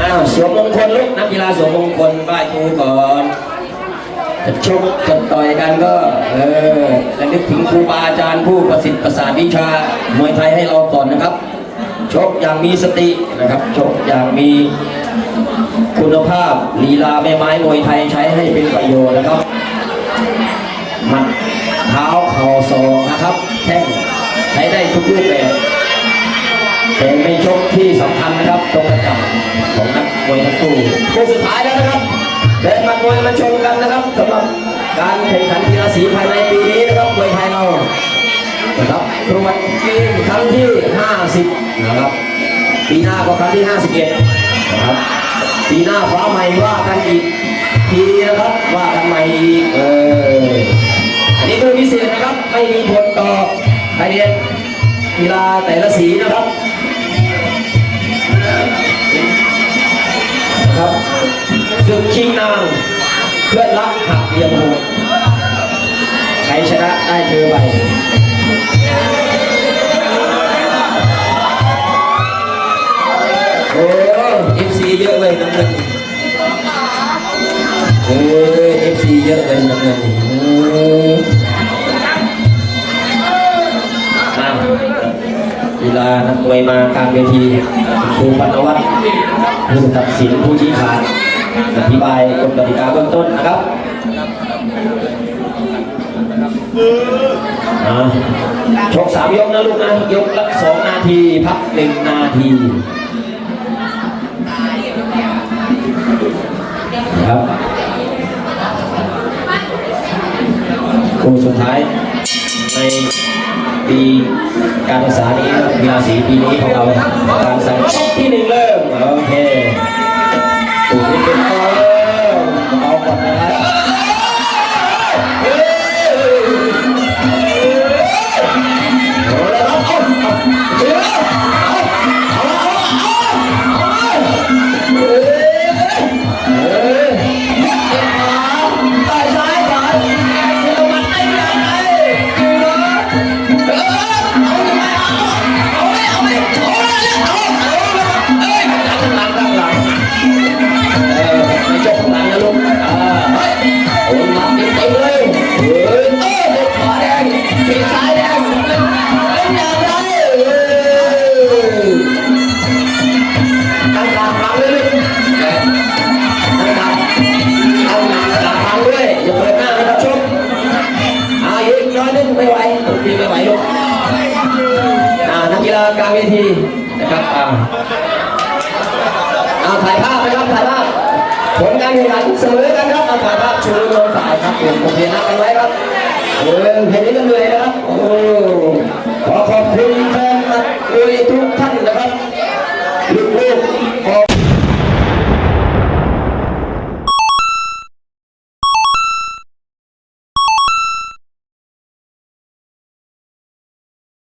อ้าวสวมมงคลลูกนักกีฬาสวมมงคลไหว้ครูก่อน จะชกจะต่อยกันก็ เออและนึกถึงครูบาอาจารย์ผู้ประสิทธิ์ประสาทวิชามวยไทยให้เราก่อนนะครับ ชกอย่างมีสตินะครับ ชกอย่างมีคุณภาพลีลาแม่ไม้มวยไทยใช้ให้เป็นประโยชน์นะครับหมัดเท้าเข่าศอกนะครับแข้งใช้ได้ทุกรูปแบบแต่ไม่ชกที่สำคัญนะครับตรงกระจับของนักมวยทั้งคู่คู่สุดท้ายแล้วนะครับ เดินมามวยมาชมกันนะครับสำหรับการแข่งขันกีฬาสีภายในปีนี้นะครับมวยไทยเรานะครับตรวจเกมครั้งที่ 50 นะครับ ปีหน้าก็ครั้งที่ 51 นะครับปีหน้าฟ้าใหม่ว่ากันอีกทีนะครับว่ากันใหม่อีกเอออันนี้คือพิเศษนะครับไม่มีผลต่อรายละเอียดกีฬาแต่ละสีนะครับนะครับ ศึกชิงนางเพื่อนรักหักเหลี่ยมโหดใครชนะได้เธอไปโอ้เอฟซีเยอะเลยน้ำเงินเออเอฟซีเยอะเลยน้ำเงิน ฬานักมวยมากลางเวทีครูปนวัฒน์ผู้ตัดสินผู้ชี้ขาดอธิบายกฎกติกาเบื้องต้นนะครับอ่าชกสามยกนะลูกนะยกละสองนาที พักหนึ่งนาทีครับคู่สุดท้ายใน ปีการศึกษานี้กีฬาสีปีนี้ของเราการสั่งชกที่หนึ่งเลย ถ่ายภาพนะครับถ่ายภาพผลการแข่งขันเสมอกันครับ อฝ่ยครับผมผมเห็นนักกันไว้ครับเออเพลงนี้ก็เหนื่อยนะครับโอ้ขอขอบคุณแฟน